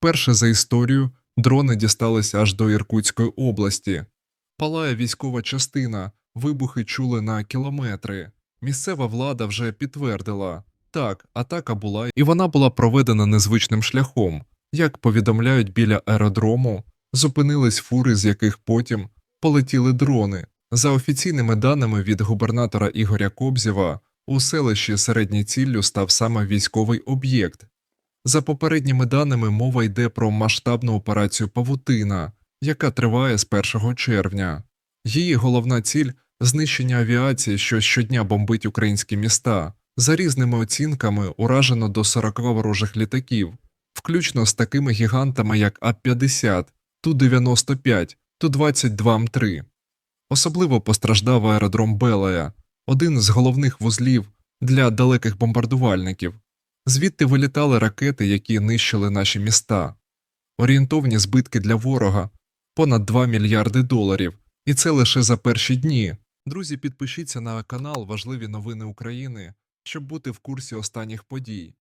Перше за історію дрони дісталися аж до Іркутської області. Палає військова частина, вибухи чули на кілометри. Місцева влада вже підтвердила так, атака була, і вона була проведена незвичним шляхом. Як повідомляють біля аеродрому, зупинились фури, з яких потім полетіли дрони. За офіційними даними від губернатора Ігоря Кобзєва, у селищі середньою ціллю став саме військовий об'єкт. За попередніми даними мова йде про масштабну операцію Павутина, яка триває з 1 червня. Її головна ціль знищення авіації, що щодня бомбить українські міста. За різними оцінками уражено до 40 ворожих літаків, включно з такими гігантами, як А-50, Ту-95, Ту-22 М3. Особливо постраждав аеродром Белая, один з головних вузлів для далеких бомбардувальників. Звідти вилітали ракети, які нищили наші міста. Орієнтовні збитки для ворога понад 2 мільярди доларів, і це лише за перші дні. Друзі, підпишіться на канал Важливі новини України, щоб бути в курсі останніх подій.